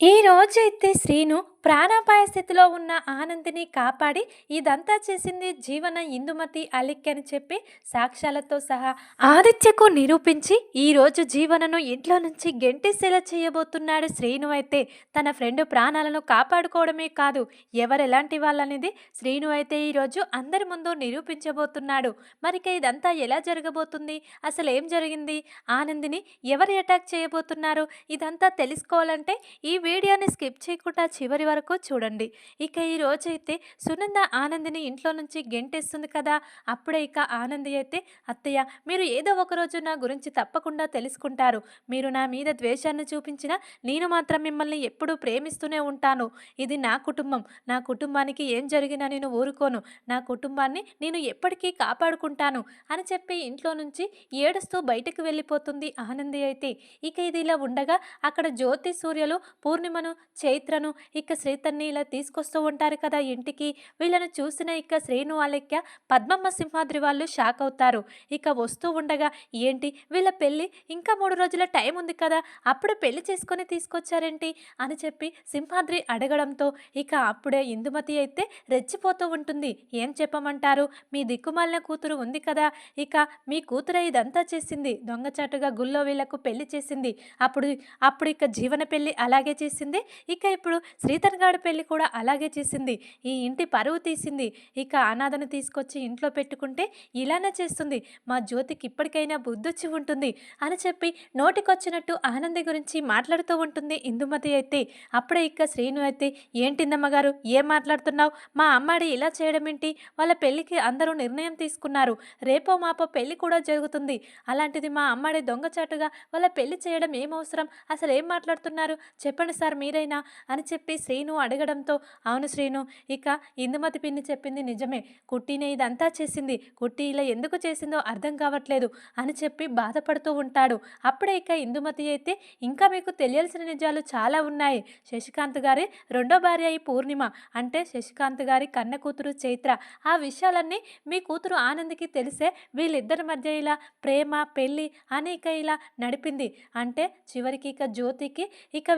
ఈ రోజైతే శ్రీను ప్రాణాపాయ స్థితిలో ఉన్న ఆనందిని కాపాడి ఇదంతా చేసింది జీవన ఇందుమతి అలిక్ అని చెప్పి సాక్ష్యాలతో సహా ఆదిత్యకు నిరూపించి ఈ రోజు జీవనను ఇంట్లో నుంచి గెంటేసేలా చేయబోతున్నాడు శ్రీను అయితే. తన ఫ్రెండ్ ప్రాణాలను కాపాడుకోవడమే కాదు ఎవరు ఎలాంటి వాళ్ళనేది శ్రీను అయితే ఈరోజు అందరి ముందు నిరూపించబోతున్నాడు. మరిక ఇదంతా ఎలా జరగబోతుంది? అసలు ఏం జరిగింది? ఆనందిని ఎవరు అటాక్ చేయబోతున్నారు? ఇదంతా తెలుసుకోవాలంటే ఈ వీడియోని స్కిప్ చేయకుండా చివరి వరకు చూడండి. ఇక ఈ రోజైతే సునంద ఆనందిని ఇంట్లో నుంచి గెంటేస్తుంది కదా అప్పుడే ఇక ఆనంది అయితే అత్తయ్య మీరు ఏదో ఒక రోజు నా గురించి తప్పకుండా తెలుసుకుంటారు. మీరు నా మీద ద్వేషాన్ని చూపించినా నేను మాత్రం మిమ్మల్ని ఎప్పుడూ ప్రేమిస్తూనే ఉంటాను. ఇది నా కుటుంబం. నా కుటుంబానికి ఏం జరిగినా నేను ఊరుకోను. నా కుటుంబాన్ని నేను ఎప్పటికీ కాపాడుకుంటాను అని చెప్పి ఇంట్లో నుంచి ఏడుస్తూ బయటకు వెళ్ళిపోతుంది ఆనంది అయితే. ఇక ఇది ఇలా ఉండగా అక్కడ జ్యోతి సూర్యలు పూర్ణిమను చైత్రను ఇక శ్రీతన్ని ఇలా తీసుకొస్తూ ఉంటారు కదా ఇంటికి. వీళ్ళను చూసిన ఇక శ్రీను వాళ్ళెక్క పద్మమ్మ సింహాద్రి వాళ్ళు షాక్ అవుతారు. ఇక వస్తూ ఉండగా ఏంటి? వీళ్ళ పెళ్ళి ఇంకా మూడు రోజుల టైం ఉంది కదా అప్పుడు పెళ్ళి చేసుకొని తీసుకొచ్చారేంటి? అని చెప్పి సింహాద్రి అడగడంతో ఇక అప్పుడే ఇందుమతి అయితే రెచ్చిపోతూ ఉంటుంది. ఏం చెప్పమంటారు? మీ దిక్కుమాలిన కూతురు ఉంది కదా. ఇక మీ కూతురు ఇదంతా చేసింది. దొంగచాటుగా గుళ్ళో వీళ్ళకు పెళ్ళి చేసింది. అప్పుడు అప్పుడు ఇక జీవన పెళ్ళి అలాగే చేసింది. ఇక ఇప్పుడు శ్రీధర్ గాడి పెళ్ళి కూడా అలాగే చేసింది. ఈ ఇంటి పరువు తీసింది. ఇక అనాథను తీసుకొచ్చి ఇంట్లో పెట్టుకుంటే ఇలానే చేస్తుంది. మా జ్యోతికి ఇప్పటికైనా బుద్ధొచ్చి ఉంటుంది అని చెప్పి నోటికొచ్చినట్టు ఆనంది గురించి మాట్లాడుతూ ఉంటుంది ఇందుమతి అయితే. అప్పుడే ఇక శ్రీను అయితే ఏంటిందమ్మగారు? ఏం మాట్లాడుతున్నావు? మా అమ్మాడి ఇలా చేయడం ఏంటి వాళ్ళ పెళ్ళికి అందరూ నిర్ణయం తీసుకున్నారు. రేపో మాపో పెళ్ళి కూడా జరుగుతుంది. అలాంటిది మా అమ్మాడి దొంగచాటుగా వాళ్ళ పెళ్ళి చేయడం ఏం అవసరం అసలు ఏం మాట్లాడుతున్నారు? చెప్పండి సార్ మీరైనా అని చెప్పి శ్రీను అడగడంతో అవును శ్రీను ఇక ఇందుమతి పిన్ని చెప్పింది నిజమే. కుట్టినే ఇదంతా చేసింది. కుట్టి ఇలా ఎందుకు చేసిందో అర్థం కావట్లేదు అని చెప్పి బాధపడుతూ ఉంటాడు. అప్పుడే ఇక ఇందుమతి అయితే ఇంకా మీకు తెలియాల్సిన నిజాలు చాలా ఉన్నాయి. శశికాంత్ గారి రెండో భార్య ఈ పూర్ణిమ అంటే శశికాంత్ గారి కన్న కూతురు చైత్ర. ఆ విషయాలన్నీ మీ కూతురు ఆనంద్కి తెలిసే వీళ్ళిద్దరి మధ్య ఇలా ప్రేమ పెళ్ళి అని ఇక ఇలా నడిపింది. అంటే చివరికి ఇక జ్యోతికి ఇక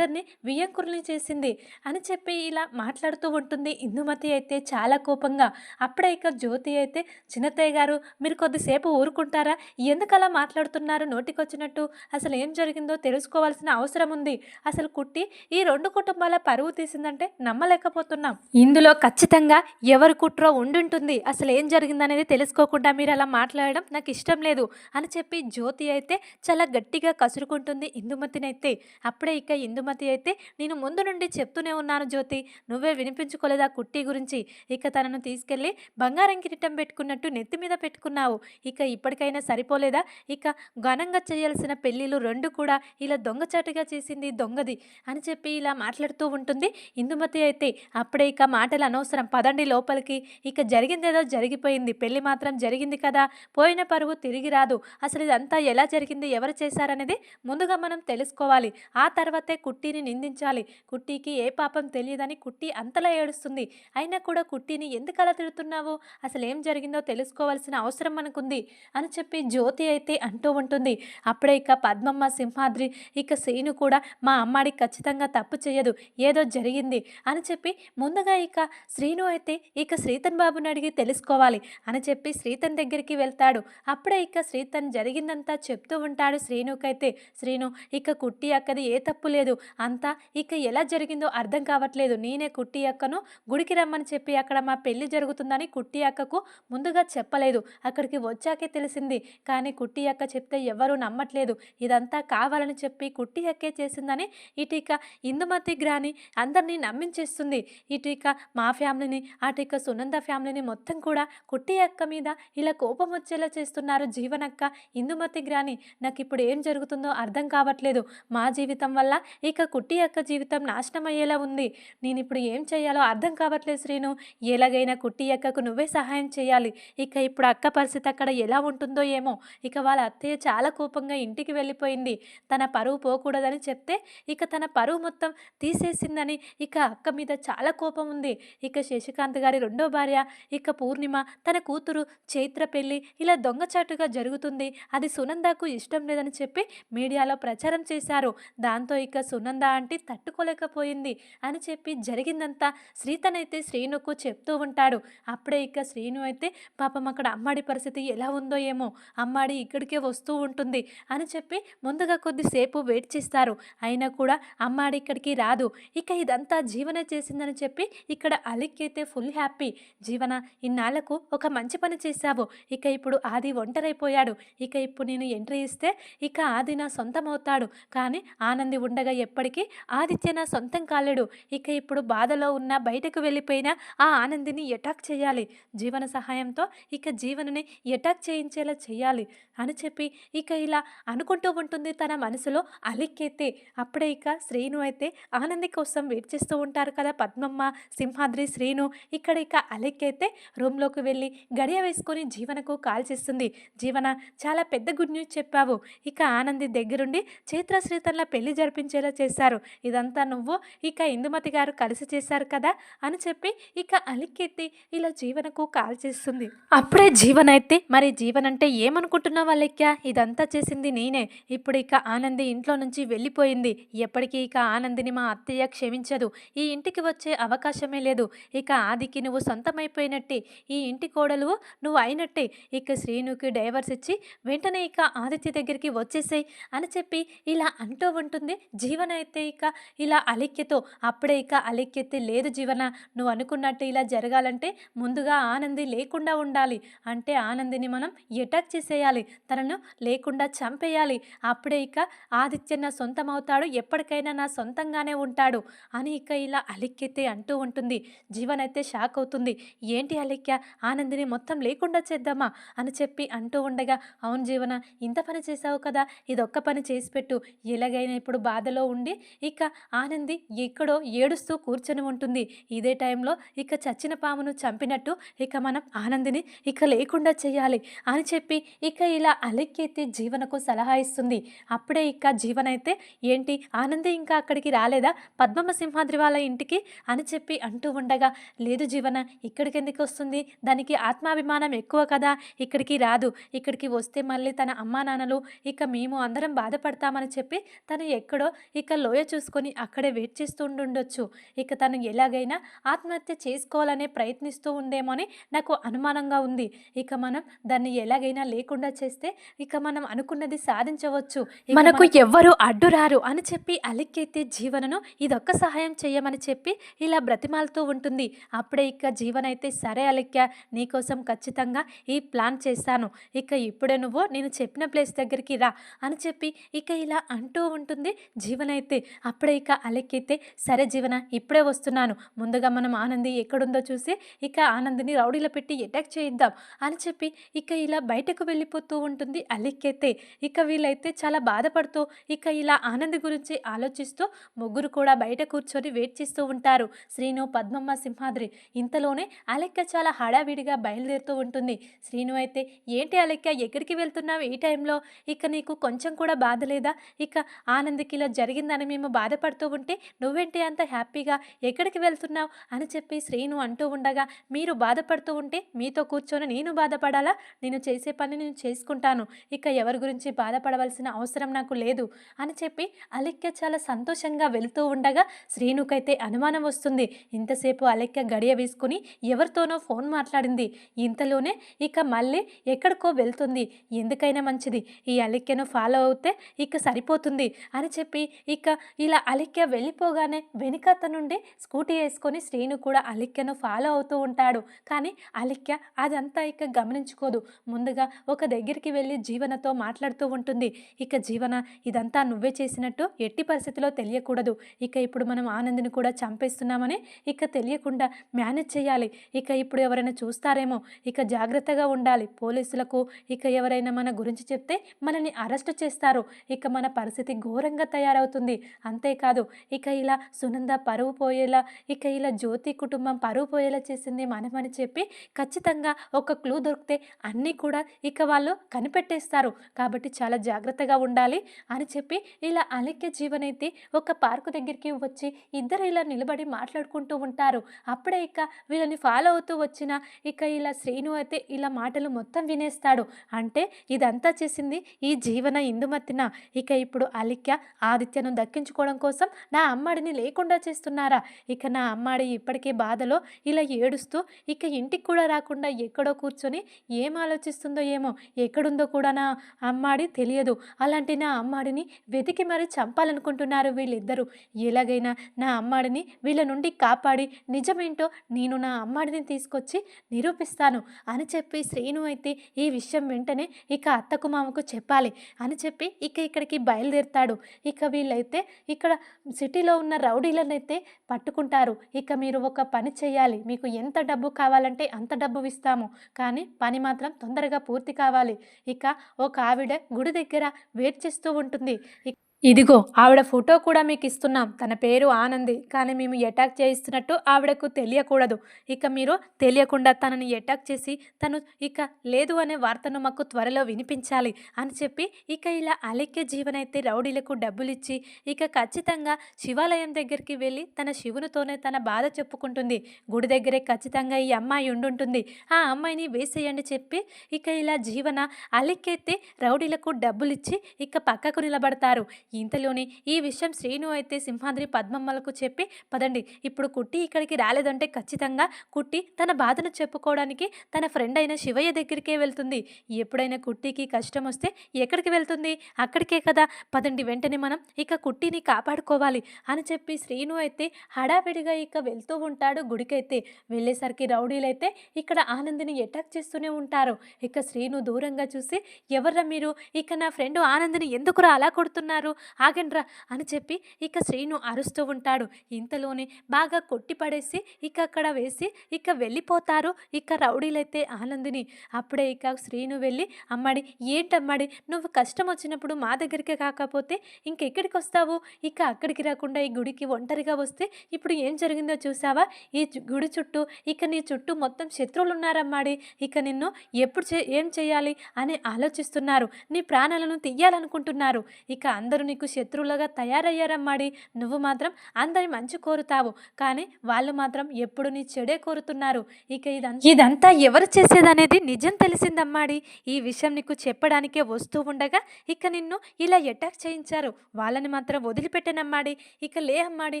అందరినీ వియ్యంకురుని చేసింది అని చెప్పి ఇలా మాట్లాడుతూ ఉంటుంది. ఇందుమతి అయితే చాలా కోపంగా అప్పుడే ఇక జ్యోతి అయితే చిన్నతయ్య గారు మీరు కొద్దిసేపు ఊరుకుంటారా? ఎందుకు అలా మాట్లాడుతున్నారు? నోటికొచ్చినట్టు అసలు ఏం జరిగిందో తెలుసుకోవాల్సిన అవసరం ఉంది. అసలు కుట్టి ఈ రెండు కుటుంబాల పరువు తీసిందంటే నమ్మలేకపోతున్నాం. ఇందులో ఖచ్చితంగా ఎవరు కుట్రో ఉండుంటుంది. అసలు ఏం జరిగిందనేది తెలుసుకోకుండా మీరు అలా మాట్లాడడం నాకు ఇష్టం లేదు అని చెప్పి జ్యోతి అయితే చాలా గట్టిగా కసురుకుంటుంది ఇందుమతినైతే. అప్పుడే ఇక ఇందుమతి అయితే నేను ముందు నుండి చెప్తూనే ఉన్నాను జ్యోతి. నువ్వే వినిపించుకోలేదా కుట్టి గురించి? ఇక తనను తీసుకెళ్ళి బంగారం కిరీటం పెట్టుకున్నట్టు నెత్తి మీద పెట్టుకున్నావు. ఇక ఇప్పటికైనా సరిపోలేదా? ఇక ఘనంగా చేయాల్సిన పెళ్ళిళ్ళు రెండు కూడా ఇలా దొంగచాటుగా చేసింది దొంగది అని చెప్పి ఇలా మాట్లాడుతూ ఉంటుంది. ఇందుమతి అయితే అప్పుడే ఇక మాటలు అనవసరం. పదండి లోపలికి. ఇక జరిగిందేదో జరిగిపోయింది. పెళ్ళి మాత్రం జరిగింది కదా. పోయిన పరువు తిరిగి రాదు. అసలు ఇదంతా ఎలా జరిగింది? ఎవరు చేశారనేది ముందుగా మనం తెలుసుకోవాలి. ఆ తర్వాతే కుట్టిని నిందించాలి. కుట్టికి ఏ పాపం తెలియదని కుట్టి అంతలా ఏడుస్తుంది. అయినా కూడా కుట్టిని ఎందుకు అలా తిడుతున్నావు? అసలు ఏం జరిగిందో తెలుసుకోవాల్సిన అవసరం మనకుంది అని చెప్పి జ్యోతి అయితే అంటూ ఉంటుంది. అప్పుడే ఇక పద్మమ్మ సింహాద్రి ఇక శ్రీను కూడా మా అమ్మాడి ఖచ్చితంగా తప్పు చేయదు. ఏదో జరిగింది అని చెప్పి ముందుగా ఇక శ్రీను అయితే ఇక శ్రీతన్ బాబుని అడిగి తెలుసుకోవాలి అని చెప్పి శ్రీతన్ దగ్గరికి వెళ్తాడు. అప్పుడే ఇక శ్రీతన్ జరిగిందంతా చెప్తూ ఉంటాడు శ్రీనుకైతే. శ్రీను ఇక కుట్టి అక్కది ఏ తప్పు లేదు. అంతా ఇక ఎలా జరిగిందో అర్థం కావట్లేదు. నేనే కుట్టి అక్కను గుడికి రమ్మని చెప్పి అక్కడ మా పెళ్ళి జరుగుతుందని కుట్టి అక్కకు ముందుగా చెప్పలేదు. అక్కడికి వచ్చాకే తెలిసింది. కానీ కుట్టి అక్క చెప్తే ఎవరూ నమ్మట్లేదు. ఇదంతా కావాలని చెప్పి కుట్టి అక్కే చేసిందని ఇటీక ఇందుమతి గ్రాని అందరినీ నమ్మించేస్తుంది. ఇటీక మా ఫ్యామిలీని అటు సునంద ఫ్యామిలీని మొత్తం కూడా కుట్టి అక్క మీద ఇలా కోపం వచ్చేలా చేస్తున్నారు జీవనక్క ఇందుమతి గ్రాని. నాకు ఇప్పుడు ఏం జరుగుతుందో అర్థం కావట్లేదు. మా జీవితం వల్ల ఇక కుట్టి అక్క జీవితం నాశనం అయ్యేలా ఉంది. నేను ఇప్పుడు ఏం చేయాలో అర్థం కావట్లేదు శ్రీను. ఎలాగైనా కుట్టి అక్కకు నువ్వే సహాయం చేయాలి. ఇక ఇప్పుడు అక్క పరిస్థితి అక్కడ ఎలా ఉంటుందో ఏమో. ఇక వాళ్ళ అత్తయ్య చాలా కోపంగా ఇంటికి వెళ్ళిపోయింది. తన పరువు పోకూడదని చెప్తే ఇక తన పరువు మొత్తం తీసేసిందని ఇక అక్క మీద చాలా కోపం ఉంది. ఇక శశికాంత్ గారి రెండో భార్య ఇక పూర్ణిమ తన కూతురు చైత్ర పెళ్ళి ఇలా దొంగచాటుగా జరుగుతుంది. అది సునందకు ఇష్టం లేదని చెప్పి మీడియాలో ప్రచారం చేశారు. దాంతో ఇక సునంద ఆంటీ తట్టుకోలేకపోయింది అని చెప్పి జరిగిందంతా. శ్రీతనైతే శ్రీనుకు చెప్తూ ఉంటాడు. అప్పుడే ఇక శ్రీను అయితే పాపం అక్కడ అమ్మాడి పరిస్థితి ఎలా ఉందో ఏమో అమ్మాడి ఇక్కడికే వస్తూ ఉంటుంది అని చెప్పి ముందుగా కొద్దిసేపు వెయిట్ చేస్తారు. అయినా కూడా అమ్మాడి ఇక్కడికి రాదు. ఇక ఇదంతా జీవన చేసిందని చెప్పి ఇక్కడ అలిక్కైతే ఫుల్ హ్యాపీ జీవన ఇన్నాళ్ళకు ఒక మంచి పని చేశావు. ఇక ఇప్పుడు ఆది ఒంటరైపోయాడు. ఇక ఇప్పుడు నేను ఎంట్రీ ఇస్తే ఇక ఆది నా సొంతం అవుతాడు కానీ ఆనంది ఉండగా ఎప్పటికీ ఆదిత్య నా సొంతం కాలేడు. ఇక ఇప్పుడు బాధలో ఉన్న బయటకు వెళ్ళిపోయిన ఆ ఆనందిని ఎటాక్ చేయాలి. జీవన సహాయంతో ఇక జీవనని ఎటాక్ చేయించేలా చేయాలి అని చెప్పి ఇక ఇలా అనుకుంటూ ఉంటుంది తన మనసులో అలిక్కెత్తే. అప్పుడే ఇక శ్రీను అయితే ఆనంది కోసం వెయిట్ చేస్తూ ఉంటారు కదా పద్మమ్మ సింహాద్రి శ్రీను. ఇక్కడ ఇక అలిక్కెత్తే రూమ్లోకి వెళ్ళి గడియ వేసుకొని జీవనకు కాల్ చేస్తుంది. జీవన చాలా పెద్ద గుడ్ న్యూస్ చెప్పావు. ఇక ఆనంది దగ్గరుండి చైత్ర శ్రీతన్ల పెళ్ళి జరిపించేలా చేశారు. ఇదంతా నువ్వు ఇక ఇందుమతి గారు కలిసి చేశారు కదా అని చెప్పి ఇక అలిక్కెత్తి ఇలా జీవనకు కాల్ చేస్తుంది. అప్పుడే జీవన్ అయితే మరి జీవన్ అంటే ఏమనుకుంటున్నావు అలెక్య? ఇదంతా చేసింది నేనే. ఇప్పుడు ఇక ఆనంది ఇంట్లో నుంచి వెళ్ళిపోయింది. ఎప్పటికీ ఇక ఆనందిని మా అత్తయ్య క్షమించదు. ఈ ఇంటికి వచ్చే అవకాశమే లేదు. ఇక ఆదికి నువ్వు సొంతమైపోయినట్టే. ఈ ఇంటి కోడలు నువ్వు అయినట్టే. ఇక శ్రీనుకి డైవర్స్ ఇచ్చి వెంటనే ఇక ఆదిత్య దగ్గరికి వచ్చేసేయి అని చెప్పి ఇలా అంటూ ఉంటుంది జీవన అయితే ఇక ఇలా అలిక్యతో అప్పుడే ఇక అలిక్యతే లేదు జీవన నువ్వు అనుకున్నట్టు ఇలా జరగాలంటే ముందుగా ఆనంది లేకుండా ఉండాలి. అంటే ఆనందిని మనం ఎటాక్ చేసేయాలి. తనను లేకుండా చంపేయాలి. అప్పుడే ఇక ఆదిత్య నా సొంతం అవుతాడు ఎప్పటికైనా నా సొంతంగానే ఉంటాడు అని ఇక ఇలా అలిక్యతే అంటూ ఉంటుంది. జీవన్ అయితే షాక్ అవుతుంది. ఏంటి అలిక్య? ఆనందిని మొత్తం లేకుండా చేద్దామా? అని చెప్పి అంటూ ఉండగా అవును జీవన ఇంత పని చేసావు కదా. ఇదొక్క పని చేసి పెట్టు. ఎలాగైనా ఇప్పుడు బాధలో ఉండి ఇక ఆనంది ఎక్కడో ఏడుస్తూ కూర్చొని ఉంటుంది. ఇదే టైంలో ఇక చచ్చిన పామును చంపినట్టు ఇక మనం ఆనందిని ఇక లేకుండా చేయాలి అని చెప్పి ఇక ఇలా అలెక్కెత్తి జీవనకు సలహా ఇస్తుంది. అప్పుడే ఇక జీవనైతే ఏంటి? ఆనంది ఇంకా అక్కడికి రాలేదా? పద్మమ్మ సింహాద్రి వాళ్ళ ఇంటికి అని చెప్పి అంటూ ఉండగా లేదు జీవన ఇక్కడికి ఎందుకు వస్తుంది? దానికి ఆత్మాభిమానం ఎక్కువ కదా ఇక్కడికి రాదు. ఇక్కడికి వస్తే మళ్ళీ తన అమ్మా నాన్నలు ఇక మేము అందరం బాధపడతామని చెప్పి తను ఎక్కడో ఇక లోయ చూసుకొని అక్కడే వెయిట్ చేస్తూ ఉండుండొచ్చు. ఇక తను ఎలాగైనా ఆత్మహత్య చేసుకోవాలనే ప్రయత్నిస్తూ ఉందేమో అని నాకు అనుమానంగా ఉంది. ఇక మనం దాన్ని ఎలాగైనా లేకుండా చేస్తే ఇక మనం అనుకున్నది సాధించవచ్చు. మనకు ఎవ్వరు అడ్డు రారు అని చెప్పి అలిక్కెత్తే జీవనను ఇదొక్క సహాయం చేయమని చెప్పి ఇలా బ్రతిమాలుతూ ఉంటుంది. అప్పుడే ఇక జీవన అయితే సరే అలిక్య నీకోసం ఖచ్చితంగా ఈ ప్లాన్ చేశాను. ఇక ఇప్పుడే నువ్వు నేను చెప్పిన ప్లేస్ దగ్గరికి రా అని చెప్పి ఇక ఇలా అంటూ ఉంటుంది. జీవన అయితే అప్పుడే ఇక అలెక్కితే సరే జీవన ఇప్పుడే వస్తున్నాను. ముందుగా మనం ఆనంది ఎక్కడుందో చూసి ఇక ఆనందిని రౌడీలో పెట్టి అటాక్ చేయిద్దాం అని చెప్పి ఇక ఇలా బయటకు వెళ్ళిపోతూ ఉంటుంది అలెక్కితే. ఇక వీళ్ళైతే చాలా బాధపడుతూ ఇక ఇలా ఆనంది గురించి ఆలోచిస్తూ ముగ్గురు కూడా బయట కూర్చొని వెయిట్ చేస్తూ ఉంటారు. శ్రీను పద్మమ్మ సింహాద్రి ఇంతలోనే అలెక్క చాలా హడావిడిగా బయలుదేరుతూ ఉంటుంది. శ్రీను అయితే ఏంటి అలెక్క ఎక్కడికి వెళ్తున్నావు ఈ టైంలో? ఇక నీకు కొంచెం కూడా బాధ లేదా? ఇక ఆనందికి ఇలా జరిగిందని మేము బాధపడుతూ ఉంటే నువ్వేంటి అంత హ్యాపీగా ఎక్కడికి వెళ్తున్నావు? అని చెప్పి శ్రీను అంటూ ఉండగా మీరు బాధపడుతూ ఉంటే మీతో కూర్చొని నేను బాధపడాలా? నేను చేసే పని నేను చేసుకుంటాను. ఇక ఎవరి గురించి బాధపడవలసిన అవసరం నాకు లేదు. అని చెప్పి అలెక్య చాలా సంతోషంగా వెళుతూ ఉండగా శ్రీనుకైతే అనుమానం వస్తుంది. ఇంతసేపు అలెక్య గడియ వేసుకుని ఎవరితోనో ఫోన్ మాట్లాడింది. ఇంతలోనే ఇక మళ్ళీ ఎక్కడికో వెళ్తుంది. ఎందుకైనా మంచిది. ఈ అలెక్యను ఫాలో అవుతే ఇక సరిపోతుంది అని చెప్పి ఇక ఇలా అలిక్య వెళ్ళిపోగానే వెనుకత నుండి స్కూటీ వేసుకొని శ్రీను కూడా అలిక్యను ఫాలో అవుతూ ఉంటాడు. కానీ అలిక్య అదంతా ఇక గమనించుకోదు. ముందుగా ఒక దగ్గరికి వెళ్ళి జీవనతో మాట్లాడుతూ ఉంటుంది. ఇక జీవన ఇదంతా నువ్వే చేసినట్టు ఎట్టి పరిస్థితిలో తెలియకూడదు. ఇక ఇప్పుడు మనం ఆనందిని కూడా చంపేస్తున్నామని ఇక తెలియకుండా మేనేజ్ చేయాలి. ఇక ఇప్పుడు ఎవరైనా చూస్తారేమో ఇక జాగ్రత్తగా ఉండాలి. పోలీసులకు ఇక ఎవరైనా మన గురించి చెప్తే మనల్ని అరెస్ట్ చేస్తారు. ఇక మన పరిస్థితి ఘోరంగా తయారవుతుంది. ఉంటుంది అంతేకాదు ఇక ఇలా సునంద పరువు పోయేలా ఇక ఇలా జ్యోతి కుటుంబం పరువు పోయేలా చేసింది మనమని చెప్పి ఖచ్చితంగా ఒక క్లూ దొరికితే అన్నీ కూడా ఇక వాళ్ళు కనిపెట్టేస్తారు. కాబట్టి చాలా జాగ్రత్తగా ఉండాలి అని చెప్పి ఇలా అలిక్య జీవనైతే ఒక పార్కు దగ్గరికి వచ్చి ఇద్దరు ఇలా నిలబడి మాట్లాడుకుంటూ ఉంటారు. అప్పుడే ఇక వీళ్ళని ఫాలో అవుతూ వచ్చిన ఇక ఇలా శ్రీను అయితే ఇలా మాటలు మొత్తం వినేస్తాడు. అంటే ఇదంతా చేసింది ఈ జీవన ఇందుమతిన. ఇక ఇప్పుడు అలిక్య ఆదిత్యను దక్కించుకోవడం కోసం నా అమ్మాడిని లేకుండా చేస్తున్నారా? ఇక నా అమ్మాడి ఇప్పటికే బాధలో ఇలా ఏడుస్తూ ఇక ఇంటికి కూడా రాకుండా ఎక్కడో కూర్చొని ఏం ఆలోచిస్తుందో ఏమో ఎక్కడుందో కూడా నా అమ్మాడి తెలియదు. అలాంటి నా అమ్మాడిని వెతికి మరి చంపాలనుకుంటున్నారు వీళ్ళిద్దరూ. ఎలాగైనా నా అమ్మాడిని వీళ్ళ నుండి కాపాడి నిజమేంటో నేను నా అమ్మాడిని తీసుకొచ్చి నిరూపిస్తాను అని చెప్పి శ్రీను అయితే ఈ విషయం వెంటనే ఇక అత్తకు మామకు చెప్పాలి అని చెప్పి ఇక ఇక్కడికి బయలుదేరుతాడు. ఇక వీళ్ళైతే అయితే ఇక్కడ సిటీలో ఉన్న రౌడీలనైతే పట్టుకుంటారు. ఇక మీరు ఒక పని చేయాలి. మీకు ఎంత డబ్బు కావాలంటే అంత డబ్బు ఇస్తాము. కానీ పని మాత్రం తొందరగా పూర్తి కావాలి. ఇక ఒక ఆవిడ గుడి దగ్గర వెయిట్ చేస్తూ ఉంటుంది. ఇక ఇదిగో ఆవిడ ఫోటో కూడా మీకు ఇస్తున్నాం తన పేరు ఆనంది. కానీ మేము అటాక్ చేయిస్తున్నట్టు ఆవిడకు తెలియకూడదు. ఇక మీరు తెలియకుండా తనని అటాక్ చేసి తను ఇక లేదు అనే వార్తను మాకు త్వరలో వినిపించాలి అని చెప్పి ఇక ఇలా అలెక్య జీవనైతే రౌడీలకు డబ్బులు ఇచ్చి ఇక ఖచ్చితంగా శివాలయం దగ్గరికి వెళ్ళి తన శివునితోనే తన బాధ చెప్పుకుంటుంది. గుడి దగ్గరే ఖచ్చితంగా ఈ అమ్మాయి ఉండుంటుంది. ఆ అమ్మాయిని వేసేయండి చెప్పి ఇక ఇలా జీవన అలెక్కెత్తి రౌడీలకు డబ్బులు ఇచ్చి ఇక పక్కకు నిలబడతారు. ఇంతలోనే ఈ విషయం శ్రీను అయితే సింహాద్రి పద్మమ్మలకు చెప్పి పదండి ఇప్పుడు కుట్టి ఇక్కడికి రాలేదంటే ఖచ్చితంగా కుట్టి తన బాధను చెప్పుకోవడానికి తన ఫ్రెండ్ అయిన శివయ్య దగ్గరికే వెళ్తుంది. ఎప్పుడైనా కుట్టికి కష్టం వస్తే ఎక్కడికి వెళ్తుంది? అక్కడికే కదా. పదండి వెంటనే మనం ఇక కుట్టిని కాపాడుకోవాలి అని చెప్పి శ్రీను అయితే హడావిడిగా ఇక వెళ్తూ ఉంటాడు గుడికైతే. వెళ్ళేసరికి రౌడీలైతే ఇక్కడ ఆనందిని అటాక్ చేస్తూనే ఉంటారు. ఇక శ్రీను దూరంగా చూసి ఎవర్రా మీరు? ఇక నా ఫ్రెండ్ ఆనందిని ఎందుకురా అలా కొడుతున్నారు? ఆగండ్రా అని చెప్పి ఇక శ్రీను అరుస్తూ ఉంటాడు. ఇంతలోనే బాగా కొట్టి పడేసి ఇక అక్కడ వేసి ఇక వెళ్ళిపోతారు ఇక రౌడీలైతే ఆనందిని. అప్పుడే ఇక శ్రీను వెళ్ళి అమ్మడి ఏంటమ్మాడి? నువ్వు కష్టం వచ్చినప్పుడు మా దగ్గరికి కాకపోతే ఇంకెక్కడికి వస్తావు? ఇక అక్కడికి రాకుండా ఈ గుడికి ఒంటరిగా వస్తే ఇప్పుడు ఏం జరిగిందో చూసావా? ఈ గుడి చుట్టూ ఇక నీ చుట్టూ మొత్తం శత్రువులు ఉన్నారమ్మాడి ఇక నిన్ను ఎప్పుడు చే ఏం చేయాలి? అని ఆలోచిస్తున్నారు. నీ ప్రాణాలను తీయాలనుకుంటున్నారు. ఇక అందరూ నీకు శత్రువులుగా తయారయ్యారమ్మాడి. నువ్వు మాత్రం అందరి మంచి కోరుతావు. కానీ వాళ్ళు మాత్రం ఎప్పుడు నీ చెడే కోరుతున్నారు. ఇక ఇదంతా ఇదంతా ఎవరు చేసేదనేది నిజం తెలిసిందమ్మాడి. ఈ విషయం నీకు చెప్పడానికే వస్తూ ఉండగా ఇక నిన్ను ఇలా అటాక్ చేయించారు. వాళ్ళని మాత్రం వదిలిపెట్టనమ్మాడి. ఇక లే అమ్మాడి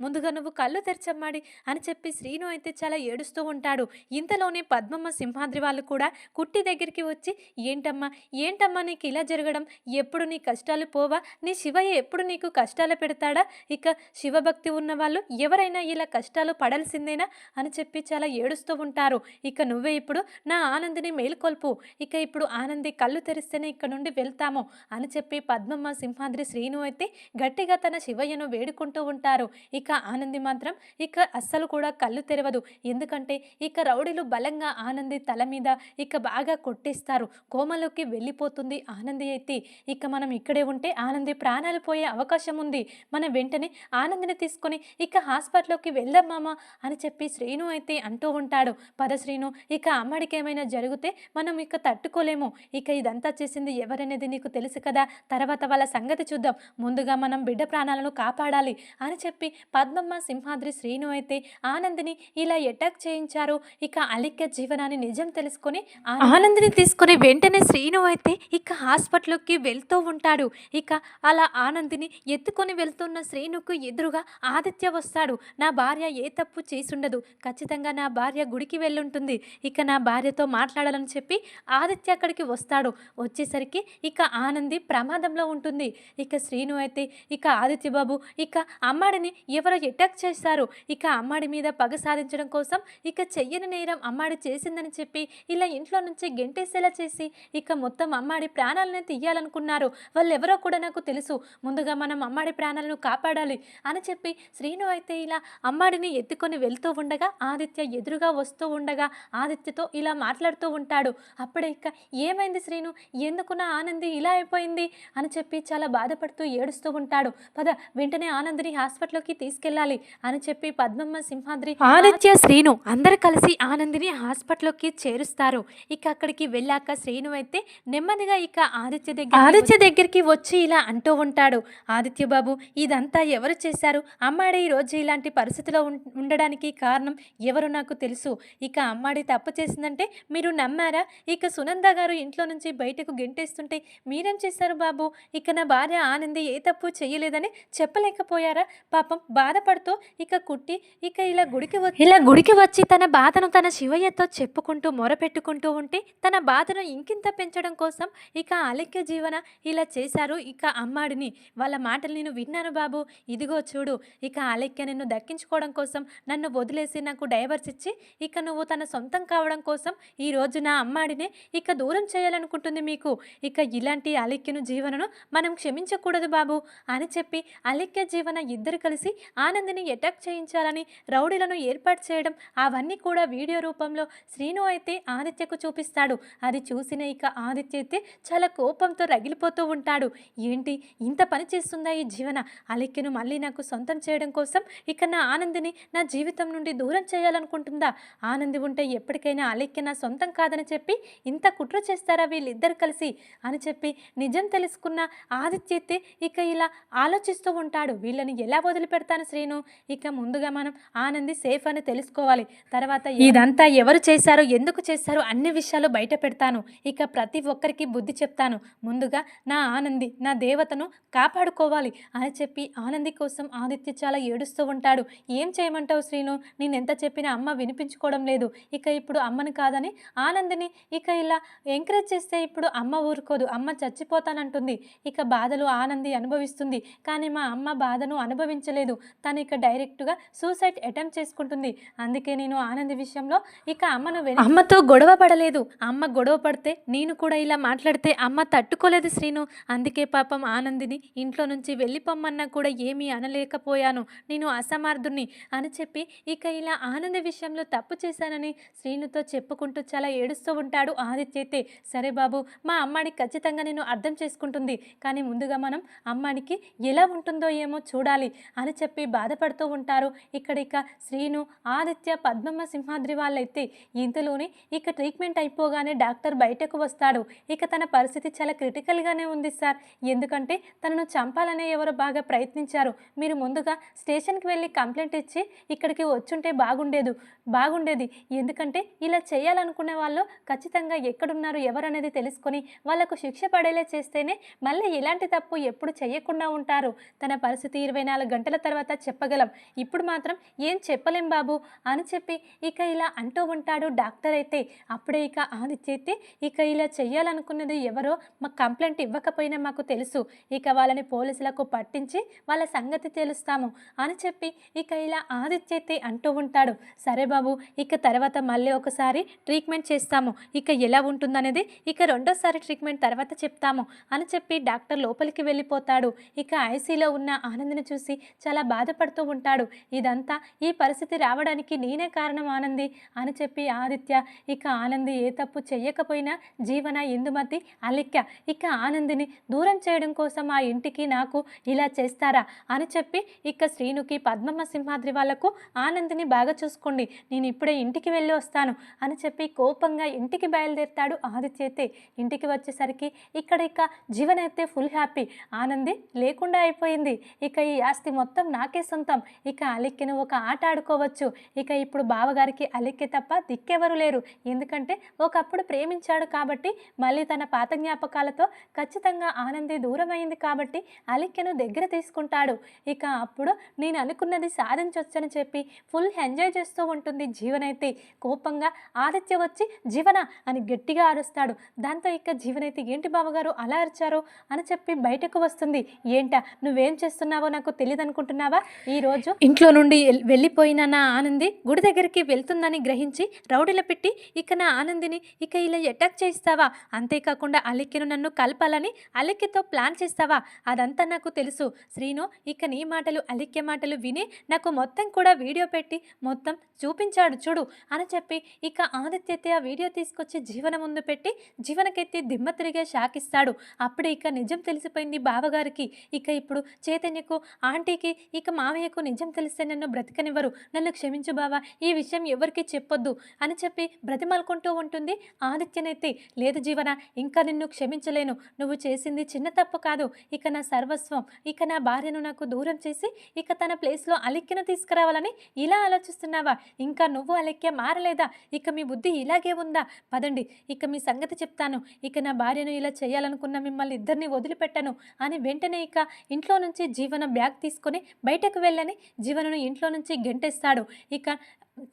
ముందుగా నువ్వు కళ్ళు తెరచమ్మాడి అని చెప్పి శ్రీను అయితే చాలా ఏడుస్తూ ఉంటాడు. ఇంతలోనే పద్మమ్మ సింహాద్రి వాళ్ళు కూడా కుట్టి దగ్గరికి వచ్చి ఏంటమ్మా? ఏంటమ్మా నీకు ఇలా జరగడం? ఎప్పుడు నీ కష్టాలు పోవా? నీ శివయ్య ఎప్పుడు నీకు కష్టాలు పెడతాడా? ఇక శివభక్తి ఉన్న వాళ్ళు ఎవరైనా ఇలా కష్టాలు పడాల్సిందేనా? అని చెప్పి చాలా ఏడుస్తూ ఉంటారు. ఇక నువ్వే ఇప్పుడు నా ఆనందిని మేలుకొల్పు. ఇక ఇప్పుడు ఆనంది కళ్ళు తెరిస్తేనే ఇక్కడ నుండి వెళ్తాము అని చెప్పి పద్మమ్మ సింహాద్రి శ్రీను అయితే గట్టిగా తన శివయ్యను వేడుకుంటూ ఉంటారు. ఇక ఆనంది మాత్రం ఇక అస్సలు కూడా కళ్ళు తెరవదు. ఎందుకంటే ఇక రౌడీలు బలంగా ఆనంది తల మీద ఇక బాగా కొట్టేస్తారు. కోమలోకి వెళ్ళిపోతుంది ఆనంది అయితే. ఇక మనం ఇక్కడే ఉంటే ఆనంది ప్రాణాలు పోయే అవకాశం ఉంది. మనం వెంటనే ఆనందిని తీసుకొని ఇక హాస్పిటల్లోకి వెళ్దాం మామ అని చెప్పి శ్రీను అయితే అంటూ ఉంటాడు. పద శ్రీను ఇక అమ్మడికి ఏమైనా జరిగితే మనం ఇక తట్టుకోలేము. ఇక ఇదంతా చేసింది ఎవరనేది నీకు తెలుసు కదా? తర్వాత వాళ్ళ సంగతి చూద్దాం. ముందుగా మనం బిడ్డ ప్రాణాలను కాపాడాలి అని చెప్పి పద్మమ్మ సింహాద్రి శ్రీను అయితే ఆనందిని ఇలా అటాక్ చేయించారు. ఇక అలిక్య జీవనాన్ని నిజం తెలుసుకొని ఆ- ఆనందిని తీసుకొని వెంటనే శ్రీను అయితే ఇక హాస్పిటల్కి వెళ్తూ ఉంటాడు. ఇక అలా ఆనందిని ఎత్తుకొని వెళ్తున్న శ్రీనుకు ఎదురుగా ఆదిత్య వస్తాడు. నా భార్య ఏ తప్పు చేసుండదు. ఖచ్చితంగా నా భార్య గుడికి వెళ్ళుంటుంది. ఇక నా భార్యతో మాట్లాడాలని చెప్పి ఆదిత్య అక్కడికి వస్తాడు. వచ్చేసరికి ఇక ఆనంది ప్రమాదంలో ఉంటుంది. ఇక శ్రీను అయితే ఇక ఆదిత్య బాబు ఇక అమ్మాడిని ఎవరో అటాక్ చేశారు ఇక అమ్మాడి మీద పగ సాధించడం కోసం ఇక చెయ్యని నేరం అమ్మాడి చేసిందని చెప్పి ఇలా ఇంట్లో నుంచి గెంటేసేలా చేసి ఇక మొత్తం అమ్మాడి ప్రాణాలని తీయాలనుకున్నారు. వాళ్ళెవరో కూడా నాకు తెలుసు. ముందుగా మనం అమ్మాడి ప్రాణాలను కాపాడాలి అని చెప్పి శ్రీను అయితే ఇలా అమ్మాడిని ఎత్తుకొని వెళ్తూ ఉండగా ఆదిత్య ఎదురుగా వస్తూ ఉండగా ఆదిత్యతో ఇలా మాట్లాడుతూ ఉంటాడు. అప్పుడే ఇక ఏమైంది శ్రీను? ఎందుకు నా ఆనంది ఇలా అయిపోయింది? అని చెప్పి చాలా బాధపడుతూ ఏడుస్తూ ఉంటాడు. పద వెంటనే ఆనందిని హాస్పిటల్కి తీసుకెళ్ళాలి అని చెప్పి పద్మమ్మ సింహాద్రి ఆదిత్య శ్రీను అందరు కలిసి ఆనందిని హాస్పిటల్కి చేరుస్తారు. ఇక అక్కడికి వెళ్ళాక శ్రీను అయితే నెమ్మదిగా ఇక ఆదిత్య దగ్గర ఆదిత్య దగ్గరికి వచ్చి ఇలా అంటూ ఉంటాడు. ఆదిత్య బాబు ఇదంతా ఎవరు చేశారు? అమ్మాడి ఈ రోజు ఇలాంటి పరిస్థితిలో ఉం- ఉండడానికి కారణం ఎవరు నాకు తెలుసు. ఇక అమ్మాడి తప్పు చేసిందంటే మీరు నమ్మారా? ఇక సునంద గారు ఇంట్లో నుంచి బయటకు గెంటేస్తుంటే మీరేం చేశారు బాబు? ఇక నా భార్య ఆనంది ఏ తప్పు చేయలేదని చెప్పలేకపోయారా? పాపం బాధపడుతూ ఇక కుట్టి ఇక ఇలా గుడికి ఇలా గుడికి వచ్చి తన బాధను తన శివయ్యతో చెప్పుకుంటూ మొరపెట్టుకుంటూ ఉంటే తన బాధను ఇంకింత పెంచడం కోసం ఇక అలెక్య జీవన ఇలా చేశారు. ఇక అమ్మాడి అమ్మాడిని వాళ్ళ మాటలు నేను విన్నాను బాబు. ఇదిగో చూడు ఇక అలెక్య నిన్ను దక్కించుకోవడం కోసం నన్ను వదిలేసి నాకు డైవర్స్ ఇచ్చి ఇక నువ్వు తన సొంతం కావడం కోసం ఈ రోజు నా అమ్మాడినే ఇక దూరం చేయాలనుకుంటుంది మీకు. ఇక ఇలాంటి అలెక్యను జీవనను మనం క్షమించకూడదు బాబు అని చెప్పి అలెక్య జీవన ఇద్దరు కలిసి ఆనందిని అటాక్ చేయించాలని రౌడీలను ఏర్పాటు చేయడం అవన్నీ కూడా వీడియో రూపంలో శ్రీను అయితే ఆదిత్యకు చూపిస్తాడు. అది చూసిన ఇక ఆదిత్య అయితే చాలా కోపంతో రగిలిపోతూ ఉంటాడు. ఏంటి? ఇంత పని చేస్తుందా ఈ జీవన? అలెక్యను మళ్ళీ నాకు సొంతం చేయడం కోసం ఇక నా ఆనందిని నా జీవితం నుండి దూరం చేయాలనుకుంటుందా? ఆనంది ఉంటే ఎప్పటికైనా అలెక్య నా సొంతం కాదని చెప్పి ఇంత కుట్ర చేస్తారా వీళ్ళిద్దరు కలిసి? అని చెప్పి నిజం తెలుసుకున్న ఆదిత్య ఇక ఇలా ఆలోచిస్తూ ఉంటాడు. వీళ్ళని ఎలా వదిలిపెడతాను శ్రీను? ఇక ముందుగా మనం ఆనంది సేఫ్ అని తెలుసుకోవాలి. తర్వాత ఇదంతా ఎవరు చేశారో? ఎందుకు చేశారో? అన్ని విషయాలు బయట పెడతాను. ఇక ప్రతి ఒక్కరికి బుద్ధి చెప్తాను. ముందుగా నా ఆనంది నా దేవతను కాపాడుకోవాలి అని చెప్పి ఆనంది కోసం ఆదిత్య చాలా ఏడుస్తూ ఉంటాడు. ఏం చేయమంటావు శ్రీను? నేను ఎంత చెప్పినా అమ్మ వినిపించుకోవడం లేదు. ఇక ఇప్పుడు అమ్మని కాదని ఆనందిని ఇక ఇలా ఎంకరేజ్ చేస్తే ఇప్పుడు అమ్మ ఊరుకోదు. అమ్మ చచ్చిపోతానంటుంది. ఇక బాధలు ఆనంది అనుభవిస్తుంది. కానీ మా అమ్మ బాధను అనుభవించలేదు. తను ఇక డైరెక్ట్గా సూసైడ్ అటెంప్ట్ చేసుకుంటుంది. అందుకే నేను ఆనంది విషయంలో ఇక అమ్మను అమ్మతో గొడవ పడలేదు. అమ్మ గొడవ పడితే నేను కూడా ఇలా మాట్లాడితే అమ్మ తట్టుకోలేదు శ్రీను. అందుకే పాపం ఆనంది ఆనందిని ఇంట్లో నుంచి వెళ్ళిపోమ్మన్నా కూడా ఏమీ అనలేకపోయాను. నేను అసమర్థుణ్ణి అని చెప్పి ఇక ఇలా ఆనంద విషయంలో తప్పు చేశానని శ్రీనుతో చెప్పుకుంటూ చాలా ఏడుస్తూ ఉంటాడు ఆదిత్యతే. సరే బాబు మా అమ్మాడి ఖచ్చితంగా నేను అర్థం చేసుకుంటుంది. కానీ ముందుగా మనం అమ్మాడికి ఎలా ఉంటుందో ఏమో చూడాలి అని చెప్పి బాధపడుతూ ఉంటారు. ఇక్కడ ఇక శ్రీను ఆదిత్య పద్మమ్మ సింహాద్రి వాళ్ళైతే ఇంతలోనే ఇక ట్రీట్మెంట్ అయిపోగానే డాక్టర్ బయటకు వస్తాడు. ఇక తన పరిస్థితి చాలా క్రిటికల్గానే ఉంది సార్. ఎందుకంటే తనను చంపాలనే ఎవరో బాగా ప్రయత్నించారు? మీరు ముందుగా స్టేషన్కి వెళ్ళి కంప్లైంట్ ఇచ్చి ఇక్కడికి వచ్చుంటే బాగుండేది బాగుండేది. ఎందుకంటే ఇలా చేయాలనుకునే వాళ్ళు ఖచ్చితంగా ఎక్కడున్నారు ఎవరనేది తెలుసుకొని వాళ్ళకు శిక్ష పడేలా చేస్తేనే మళ్ళీ ఇలాంటి తప్పు ఎప్పుడు చేయకుండా ఉంటారు. తన పరిస్థితి ఇరవై నాలుగు గంటల తర్వాత చెప్పగలం. ఇప్పుడు మాత్రం ఏం చెప్పలేం బాబు అని చెప్పి ఇక ఇలా అంటూ ఉంటాడు డాక్టర్ అయితే. అప్పుడే ఇక ఆదిత్య అయితే ఇక ఇలా చేయాలనుకున్నది ఎవరో మాకు కంప్లైంట్ ఇవ్వకపోయినా మాకు తెలుసు. ఇక ఇక వాళ్ళని పోలీసులకు పట్టించి వాళ్ళ సంగతి తెలుస్తాము అని చెప్పి ఇక ఇలా ఆదిత్య అంటూ ఉంటాడు. సరే బాబు ఇక తర్వాత మళ్ళీ ఒకసారి ట్రీట్మెంట్ చేస్తాము. ఇక ఎలా ఉంటుందనేది ఇక రెండోసారి ట్రీట్మెంట్ తర్వాత చెప్తాము అని చెప్పి డాక్టర్ లోపలికి వెళ్ళిపోతాడు. ఇక ఐసీలో ఉన్న ఆనందిని చూసి చాలా బాధపడుతూ ఉంటాడు. ఇదంతా ఈ పరిస్థితి రావడానికి నేనే కారణం ఆనంది అని చెప్పి ఆదిత్య ఇక ఆనంది ఏ తప్పు చెయ్యకపోయినా జీవన ఇందుమతి అలిక్య ఇక ఆనందిని దూరం చేయడం కోసం ఆ ఇంటికి నాకు ఇలా చేస్తారా అని చెప్పి ఇక శ్రీనుకి పద్మమ్మ సింహాద్రి వాళ్ళకు ఆనందిని బాగా చూసుకోండి నేను ఇప్పుడే ఇంటికి వెళ్ళి వస్తాను అని చెప్పి కోపంగా ఇంటికి బయలుదేరుతాడు ఆదిత్యతే. ఇంటికి వచ్చేసరికి ఇక్కడ ఇక జీవన్ అయితే ఫుల్ హ్యాపీ. ఆనంది లేకుండా అయిపోయింది. ఇక ఈ ఆస్తి మొత్తం నాకే సొంతం. ఇక అలిక్కిన ఒక ఆట ఆడుకోవచ్చు. ఇక ఇప్పుడు బావగారికి అలిక్కి తప్ప దిక్కెవరు లేరు. ఎందుకంటే ఒకప్పుడు ప్రేమించాడు కాబట్టి మళ్ళీ తన పాత జ్ఞాపకాలతో ఖచ్చితంగా ఆనంది దూరమైంది కాబట్టి అలిక్యను దగ్గర తీసుకుంటాడు. ఇక అప్పుడు నేను అనుకున్నది సాధించవచ్చని చెప్పి ఫుల్ ఎంజాయ్ చేస్తూ ఉంటుంది జీవనైతే. కోపంగా ఆదిత్య వచ్చి జీవన? అని గట్టిగా అరుస్తాడు. దాంతో ఇక జీవనైతే ఏంటి బావగారు అలా అరిచారు? అని చెప్పి బయటకు వస్తుంది. ఏంటా నువ్వేం చేస్తున్నావో నాకు తెలియదు అనుకుంటున్నావా ఈ రోజు ఇంట్లో నుండి వెళ్ళిపోయిన నా ఆనంది? గుడి దగ్గరికి వెళ్తుందని గ్రహించి రౌడీల పెట్టి ఇక నా ఆనందిని ఇక ఇలా అటాక్ చేస్తావా అంతేకాకుండా అలిక్యను నన్ను కలపాలని అలిక్యతో ప్లాన్ చేస్తావా? చేస్తావా అదంతా నాకు తెలుసు. శ్రీను ఇక నీ మాటలు అలిక్య మాటలు విని నాకు మొత్తం కూడా వీడియో పెట్టి మొత్తం చూపించాడు చూడు అని చెప్పి ఇక ఆదిత్యతే ఆ వీడియో తీసుకొచ్చి జీవన ముందు పెట్టి జీవనకెత్తి దిమ్మ తిరిగే షాక్ ఇస్తాడు అప్పుడే ఇక నిజం తెలిసిపోయింది బావగారికి. ఇక ఇప్పుడు చైతన్యకు ఆంటీకి ఇక మామయ్యకు నిజం తెలిస్తే నన్ను బ్రతకనివ్వరు. నన్ను క్షమించు బావా ఈ విషయం ఎవరికి చెప్పొద్దు అని చెప్పి బ్రతిమాలుకుంటూ ఉంటుంది ఆదిత్యనైతే. లేదు జీవన ఇంకా నిన్ను క్షమించలేను. నువ్వు చేసింది చిన్న తప్పు కాదు. ఇక నా సర్వస్వం ఇక నా భార్యను నాకు దూరం చేసి ఇక తన ప్లేస్లో అలిక్యను తీసుకురావాలని ఇలా ఆలోచిస్తున్నావా? ఇంకా నువ్వు అలిక్య మారలేదా? ఇక మీ బుద్ధి ఇలాగే ఉందా? పదండి ఇక మీ సంగతి చెప్తాను. ఇక నా భార్యను ఇలా చేయాలనుకున్న మిమ్మల్ని ఇద్దరిని వదిలిపెట్టను అని వెంటనే ఇక ఇంట్లో నుంచి జీవన బ్యాగ్ తీసుకొని బయటకు వెళ్ళని జీవనను ఇంట్లో నుంచి గెంటేస్తాడు. ఇక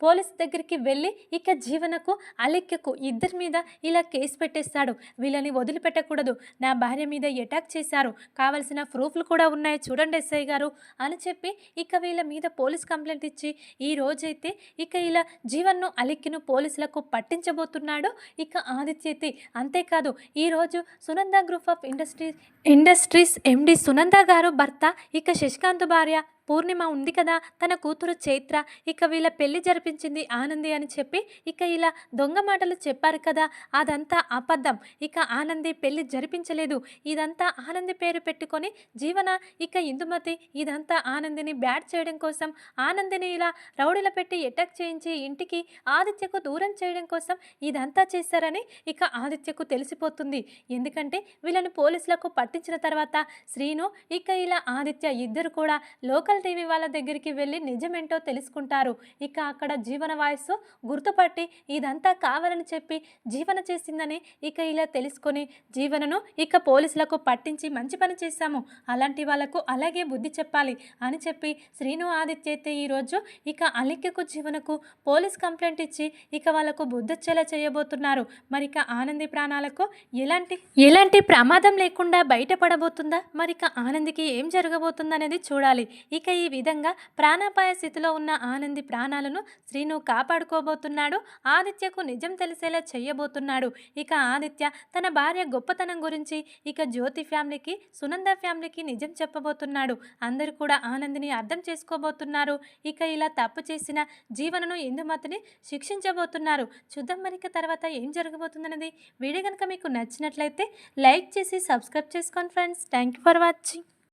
పోలీస్ దగ్గరికి వెళ్ళి ఇక జీవనకు అలెక్యకు ఇద్దరి మీద ఇలా కేసు పెట్టేస్తాడు. వీళ్ళని వదిలిపెట్టకూడదు. నా భార్య మీద అటాక్ చేశారు. కావలసిన ప్రూఫ్లు కూడా ఉన్నాయి. చూడండి ఎస్ఐ గారు అని చెప్పి ఇక వీళ్ళ మీద పోలీస్ కంప్లైంట్ ఇచ్చి ఈ రోజైతే ఇక ఇలా జీవన్ను అలెక్కిను పోలీసులకు పట్టించబోతున్నాడు ఇక ఆదిత్య అంతేకాదు ఈరోజు Sunanda group of industries industries MD Sunanda గారు భర్త ఇక శశికాంత్ భార్య. పూర్ణిమ ఉంది కదా తన కూతురు చైత్ర ఇక వీళ్ళ పెళ్ళి జరిపించింది ఆనంది అని చెప్పి ఇక ఇలా దొంగ మాటలు చెప్పారు కదా అదంతా అబద్ధం. ఇక ఆనంది పెళ్ళి జరిపించలేదు. ఇదంతా ఆనంది పేరు పెట్టుకొని జీవన ఇక ఇందుమతి. ఇదంతా ఆనందిని బ్యాడ్ చేయడం కోసం ఆనందిని ఇలా రౌడీల పెట్టి అటాక్ చేయించి ఇంటికి ఆదిత్యకు దూరం చేయడం కోసం ఇదంతా చేశారని ఇక ఆదిత్యకు తెలిసిపోతుంది. ఎందుకంటే వీళ్ళని పోలీసులకు పట్టించిన తర్వాత శ్రీను ఇక ఇలా ఆదిత్య ఇద్దరు కూడా లోకల్ టీవీ వాళ్ళ దగ్గరికి వెళ్ళి నిజమేంటో తెలుసుకుంటారు. ఇక అక్కడ జీవన వాయిస్ గుర్తుపట్టి ఇదంతా కావాలని చెప్పి జీవన చేసిందని ఇక ఇలా తెలుసుకొని జీవనను ఇక పోలీసులకు పట్టించి మంచి పని చేశాము. అలాంటి వాళ్ళకు అలాగే బుద్ధి చెప్పాలి అని చెప్పి శ్రీను ఆదిత్య అయితే ఈరోజు ఇక అలిక్యకు జీవనకు పోలీస్ కంప్లైంట్ ఇచ్చి ఇక వాళ్ళకు బుద్ధిచ్చేలా చేయబోతున్నారు. మరి ఇక ఆనంది ప్రాణాలకు ఎలాంటి ఎలాంటి ప్రమాదం లేకుండా బయటపడబోతుందా? మరి ఇక ఆనందికి ఏం జరగబోతుందనేది చూడాలి. ఇక ఈ విధంగా ప్రాణాపాయ స్థితిలో ఉన్న ఆనంది ప్రాణాలను శ్రీను కాపాడుకోబోతున్నాడు. ఆదిత్యకు నిజం తెలిసేలా చేయబోతున్నాడు. ఇక ఆదిత్య తన భార్య గొప్పతనం గురించి ఇక జ్యోతి ఫ్యామిలీకి సునంద ఫ్యామిలీకి నిజం చెప్పబోతున్నాడు. అందరూ కూడా ఆనందిని అర్థం చేసుకోబోతున్నారు. ఇక ఇలా తప్పు చేసిన జీవనను ఇందుమతిని శిక్షించబోతున్నారు. చూద్దాం మరిక తర్వాత ఏం జరగబోతుందనేది వీడియో కనుక మీకు నచ్చినట్లయితే లైక్ చేసి సబ్స్క్రైబ్ చేసుకోండి friends. Thank you for watching.